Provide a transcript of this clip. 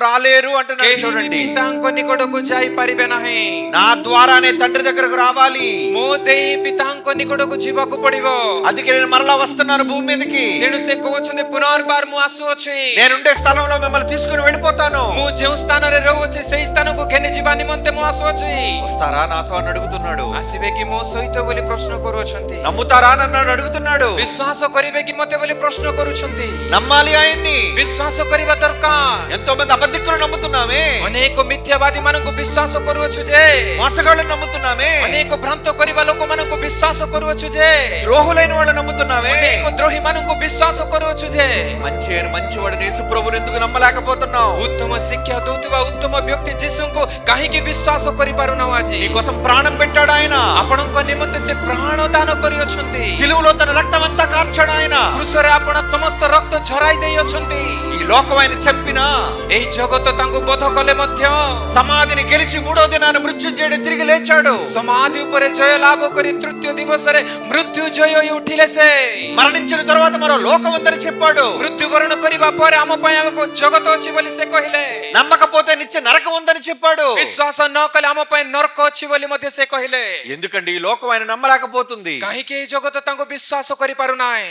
రాలేరు అంటే చూడండి. పితాంకొని కొడుకు జాయి పరిబె నహి. నా ద్వారానే తండ్రి దగ్గరకు రావాలి. మోదే పితాంకొని కొడుకు జీవకు పడివో. అందుకే నేను మరలా వస్తున్నాను భూమి మీదకి. నేను సే కూర్చుని అసు వచ్చి. నేను ఉండే స్థలంలో మిమ్మల్ని తీసుకుని వెళ్ళిపోతాను. మూ జెవు స్థానరే రవచ్చు సే స్థానకు కెన్ని జీవాన్ని మొంతే మో అసు వచ్చి. వస్తారా నాతో అని అడుగుతున్నాడు. ఆసివేకి మో సహిత బోలి ప్రశ్న కొరుచుంది. నమ్ముతారా అన్నాడు అడుగుతున్నాడు. విశ్వాస కరివేకి మొత్తం ప్రశ్న కొరుచుంది. నమ్మాలి ఆయన్ని. విశ్వాస కొరివ దొరక. ఎంతో మంది దిక్కును నమ్ముతున్నామే. అనేక మిథ్యవాది మనకు విశ్వాస కొరవచ్చు జే మోసగాళ్ళను నమ్ముతున్నామే. అనేక భ్రంత కొరివలకు మనకు విశ్వాస కొరవచ్చు జే ద్రోహులైన వాళ్ళు నమ్ముతున్నామే. అనేక దేవద్రోహి మనకు విశ్వాసం కొరవచ్చు మంచి మంచివాడు నేసు ప్రభుని ఎందుకు నమ్మలేకపోతున్నావు? ఉత్తమ శిక్ష దూతుగా ఉత్తమ వ్యక్తి జిసుకు కాహికి విశ్వాసం కొరిపారు నవాజీ నీకోసం ప్రాణం పెట్టాడు ఆయన. ଆପଣଙ୍କ ନିମନ୍ତେ ସେ ପ୍ରାଣଦାନ କରିଅଛନ୍ତି ସିଲୁలో తన రక్తం అంతా కార్చాడు ఆయన. କୃଷରେ అప్పుడ సమస్త ରକ୍ତ ଝରାଇ దేయొచ్చుంది. ఈ లోకం ఆయన చంపినా? ఈ జగత్ తంగు బోధ కలే మధ్య. సమాధిని గెలిచి మూడో దినాన మృత్యుంజయుడు తిరిగి లేచాడు. సమాధి ఉపరే జయ లాభ కొరి తృతీయ దివసరే మృత్యు ଉଠିଲେ ఉఠిలేసే ମରଣ మరణించిన తర్వాత మరో లోకం ఉందని చెప్పాడు ମୃତ୍ୟୁବରଣ କରିବା ପରେ ଆମ ପାଇଁ ଆମକୁ ଜଗତ ଅଛି ବୋଲି ସେ କହିଲେ నమ్మకపోతే నిత్య నరకం ఉందని చెప్పాడు ବିଶ୍ୱାସ ନ କଲେ ଆମ ପାଇଁ ନର୍କ ଅଛି ବୋଲି ମଧ୍ୟ ସେ କହିଲେ ఎందుకండి ఈ లోకం ఆయన నమ్మలేకపోతుంది କାହିଁକି ଏହି ଜଗତ ତାଙ୍କୁ ବିଶ୍ୱାସ କରିପାରୁନାହିଁ